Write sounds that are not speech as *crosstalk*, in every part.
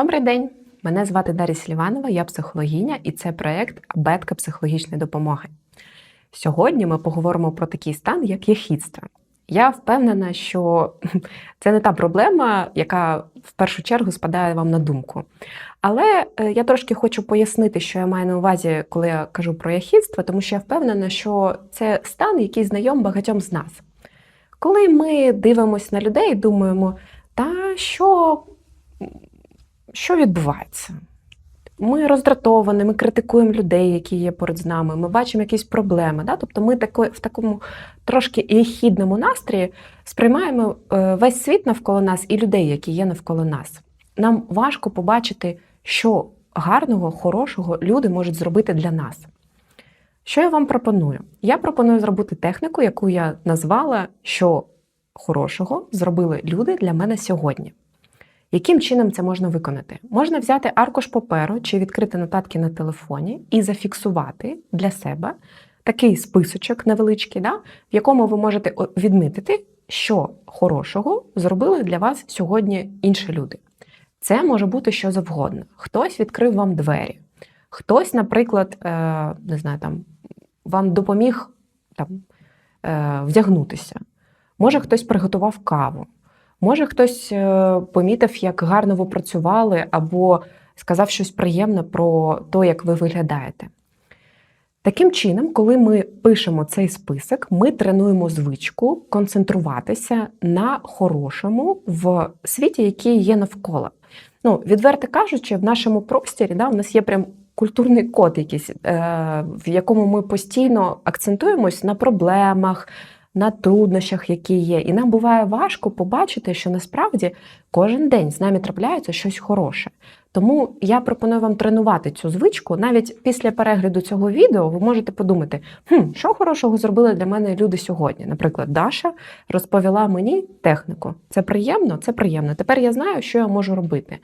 Добрий день! Мене звати Дар'я Сліванова, я психологиня, і це проект Абетка психологічної допомоги. Сьогодні ми поговоримо про такий стан, як єхідство. Я впевнена, що *laughs* це не та проблема, яка в першу чергу спадає вам на думку. Але е, я трошки хочу пояснити, що я маю на увазі, коли я кажу про яхідство, тому що я впевнена, що це стан, який знайом багатьом з нас. Коли ми дивимося на людей і думаємо, та що, що відбувається? Ми роздратовані, ми критикуємо людей, які є поруч з нами, ми бачимо якісь проблеми. Да? Тобто ми тако, в такому трошки єхідному настрої сприймаємо е, весь світ навколо нас і людей, які є навколо нас. Нам важко побачити, що гарного, хорошого люди можуть зробити для нас. Що я вам пропоную? Я пропоную зробити техніку, яку я назвала, що хорошого зробили люди для мене сьогодні. Яким чином це можна виконати? Можна взяти аркуш паперу чи відкрити нотатки на телефоні і зафіксувати для себе такий списочок невеличкий, да, в якому ви можете відмітити, що хорошого зробили для вас сьогодні інші люди. Це може бути що завгодно. Хтось відкрив вам двері, хтось, наприклад, е, не знаю, там, вам допоміг там, е, вдягнутися. Може, хтось приготував каву. Може, хтось е, помітив, як гарно ви працювали, або сказав щось приємне про те, як ви виглядаєте. Таким чином, коли ми пишемо цей список, ми тренуємо звичку концентруватися на хорошому в світі, який є навколо. Ну, відверто кажучи, в нашому просторі да, у нас є прям культурний код, якийсь, е, в якому ми постійно акцентуємось на проблемах, на труднощах, які є. І нам буває важко побачити, що насправді кожен день з нами трапляється щось хороше. Тому я пропоную вам тренувати цю звичку. Навіть після перегляду цього відео ви можете подумати, хм, що хорошого зробили для мене люди сьогодні. Наприклад, Даша розповіла мені техніку. Це приємно, це приємно. Тепер я знаю, що я можу робити.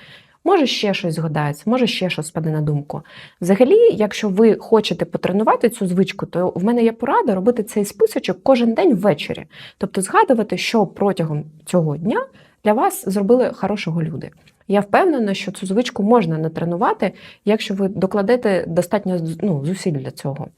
Може, ще щось згадається, може ще щось спаде на думку. Взагалі, якщо ви хочете потренувати цю звичку, то в мене є порада робити цей списочок кожен день ввечері. Тобто згадувати, що протягом цього дня для вас зробили хорошого люди. Я впевнена, що цю звичку можна натренувати, якщо ви докладете достатньо ну, зусиль для цього.